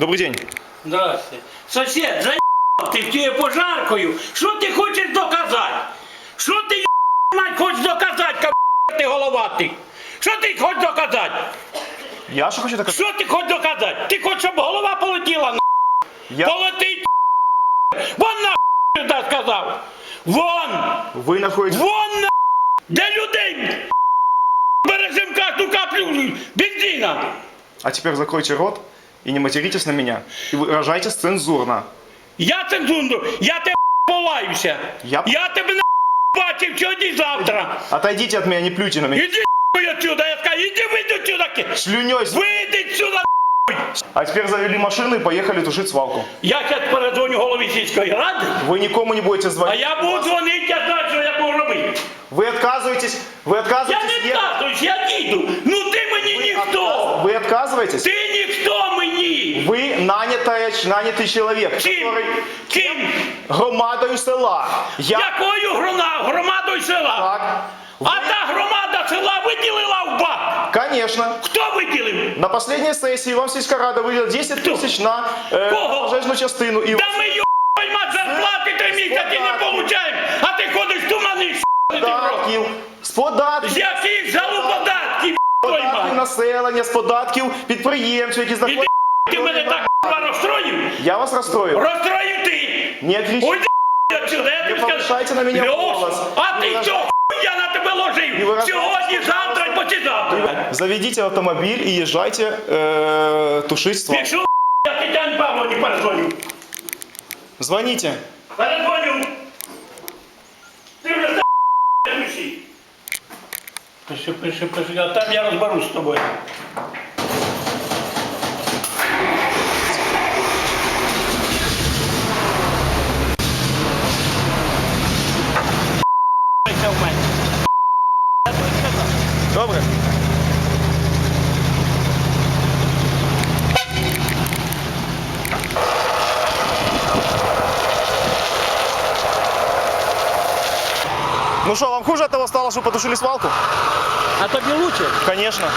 Добрый день. Здрасте. Сосед, заебал ти втіє пожаркою. Що ти хочеш доказати? Що ти мать хочеш доказати, каб ти головатий? Що ти хочеш доказати? Я что хочу доказать? Що ти хочеш доказати? Ти хочеш, щоб голова полетіла на Я... полетить. Вон на сюди сказав. Вон! Вы находитесь... Вон на де людей бережем кожну каплю бензина. А теперь закройте рот и не материтесь на меня. И выражайтесь цензурно. Я цензуру, я тебе полаюся. Я- я тебе на бачив сьогодні і завтра. Отойдите от меня, не плюйте на меня. Іди нахуй отсюда, я сказав, іди вийди отсюда. Шлюней. Вийди сюди. А теперь завели машину и поехали тушить свалку. Я зараз передзвоню голові сільської ради, Вы никому не будете а звонить. я буду дзвонити, я знаю, що я буду робити. Вы отказываетесь, вы Я отказываетесь... не е- вказуюсь, я їду. Ну ти мені ніхто. Вы отказываетесь? Ти ніхто мені. Вы нанятая, нанятый человек, Ким? который Ким? громадою села. Я Якою грона- громадою села? так. А та громада села виділила в бак. Конечно. Хто виділив? На последней сессии вам сільська рада виділила 10 тысяч на э, Кого? пожежну частину. І Да ми ю**й мать зарплати три місяці не получаємо, а ти ходиш тумани з податків, з податків, З яких залу податків, твою податків мать? населення, з податків підприємців, які Іди, знаходяться. ти мене так ***ва, розстроїв? Я вас розстрою. Розстроїв ти! Не кричіть. Уйди отсюда, я тобі повишайте на мене Льош, голос. А Не ти виражай- чого я на тебе ложив? виражай- Сьогодні, завтра і послезавтра. Заведите автомобиль и езжайте э, тушить ствол. Пишу, я Тетяні Павловні перезвоню. Звоните. Перезвоню. Ти вже за душі. Пиши, пиши, пиши, а там я розберусь з тобою. Ну что, вам хуже от того стало, что потушили свалку? А тобі лучше? Конечно.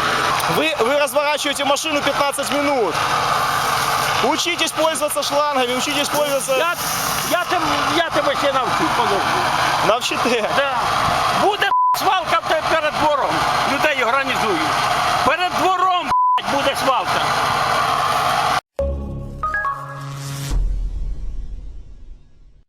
Вы, вы разворачиваете машину 15 минут. Учитесь пользоваться шлангами, учитесь пользоваться... Я, я, тебе, я тебе ще навчу, подожди. Навчите. Да. Буде